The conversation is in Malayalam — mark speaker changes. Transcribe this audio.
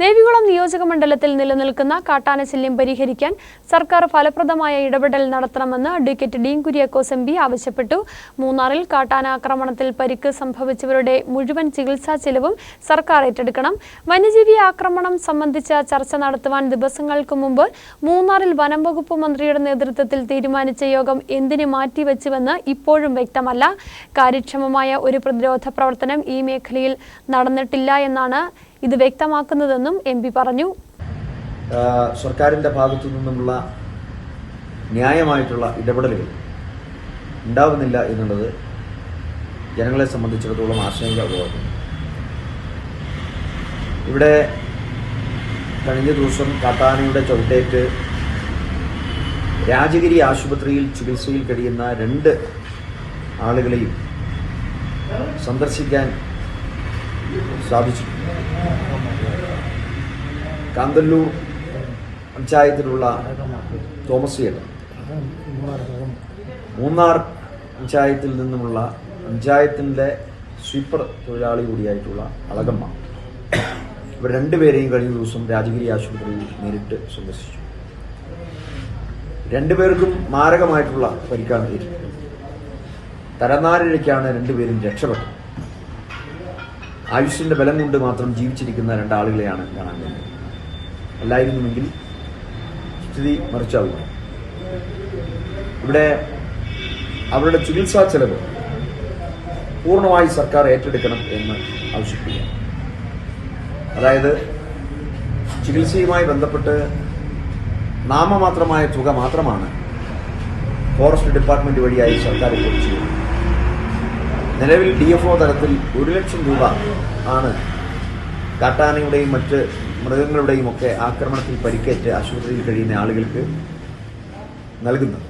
Speaker 1: ദേവികുളം നിയോജക മണ്ഡലത്തിൽ നിലനിൽക്കുന്ന കാട്ടാനശല്യം പരിഹരിക്കാൻ സർക്കാർ ഫലപ്രദമായ ഇടപെടൽ നടത്തണമെന്ന് അഡ്വക്കേറ്റ് ഡീൻ കുര്യാക്കോസ് എം ആവശ്യപ്പെട്ടു. മൂന്നാറിൽ കാട്ടാന ആക്രമണത്തിൽ പരിക്ക് സംഭവിച്ചവരുടെ മുഴുവൻ ചികിത്സാ ചെലവും സർക്കാർ ഏറ്റെടുക്കണം. വന്യജീവി ആക്രമണം സംബന്ധിച്ച ചർച്ച നടത്തുവാൻ ദിവസങ്ങൾക്ക് മുമ്പ് മൂന്നാറിൽ വനം വകുപ്പ് മന്ത്രിയുടെ നേതൃത്വത്തിൽ തീരുമാനിച്ച യോഗം എന്തിനു മാറ്റിവെച്ചുവെന്ന് ഇപ്പോഴും വ്യക്തമല്ല. കാര്യക്ഷമമായ ഒരു പ്രതിരോധ പ്രവർത്തനം ഈ മേഖലയിൽ നടന്നിട്ടില്ല എന്നാണ് ഇത് വ്യക്തമാക്കുന്നതെന്നും എം പറഞ്ഞു.
Speaker 2: സർക്കാരിന്റെ ഭാഗത്തു നിന്നുമുള്ള ന്യായമായിട്ടുള്ള ഇടപെടലുകൾ ഉണ്ടാവുന്നില്ല എന്നുള്ളത് ജനങ്ങളെ സംബന്ധിച്ചിടത്തോളം ആശങ്ക ഇവിടെ കഴിഞ്ഞ ദിവസം കാട്ടാനയുടെ ചവിട്ടേറ്റ് രാജഗിരി ആശുപത്രിയിൽ ചികിത്സയിൽ കഴിയുന്ന രണ്ട് ആളുകളെയും സന്ദർശിക്കാൻ സാധിച്ചു കാന്തല്ലൂർ പഞ്ചായത്തിലുള്ള തോമസ് ചേട്ടൻ. മൂന്നാർ പഞ്ചായത്തിൽ നിന്നുമുള്ള പഞ്ചായത്തിന്റെ സ്വീപ്പർ തൊഴിലാളി കൂടിയായിട്ടുള്ള അളകമ്മ. ഇവർ രണ്ടുപേരെയും കഴിഞ്ഞ ദിവസം രാജഗിരി ആശുപത്രിയിൽ നേരിട്ട് സന്ദർശിച്ചു. രണ്ടുപേർക്കും മാരകമായിട്ടുള്ള പരിക്കാണ് തരനാരിഴയ്ക്കാണ് രണ്ടുപേരും രക്ഷപ്പെട്ടത്. ആയുഷിന്റെ ബലം കൊണ്ട് മാത്രം ജീവിച്ചിരിക്കുന്ന രണ്ടാളുകളെയാണ് കാണാൻ കഴിയുന്നത്. അല്ലായിരുന്നുവെങ്കിൽ സ്ഥിതി മറിച്ചാവുക ഇവിടെ അവരുടെ ചികിത്സാ ചെലവ് പൂർണമായി സർക്കാർ ഏറ്റെടുക്കണം എന്ന് ആവശ്യപ്പെടുക അതായത് ചികിത്സയുമായി ബന്ധപ്പെട്ട് നാമമാത്രമായ തുക മാത്രമാണ് ഫോറസ്റ്റ് ഡിപ്പാർട്ട്മെന്റ് വഴിയായി സർക്കാർ ഇപ്പോൾ ചെയ്യുന്നത് നിലവിൽ ഡി എഫ് ഒ തലത്തിൽ ഒരു ലക്ഷം രൂപ ആണ് കാട്ടാനയുടെയും മറ്റ് മൃഗങ്ങളുടെയും ഒക്കെ ആക്രമണത്തിൽ പരിക്കേറ്റ് ആശുപത്രിയിൽ കഴിയുന്ന ആളുകൾക്ക് നൽകുന്നത്.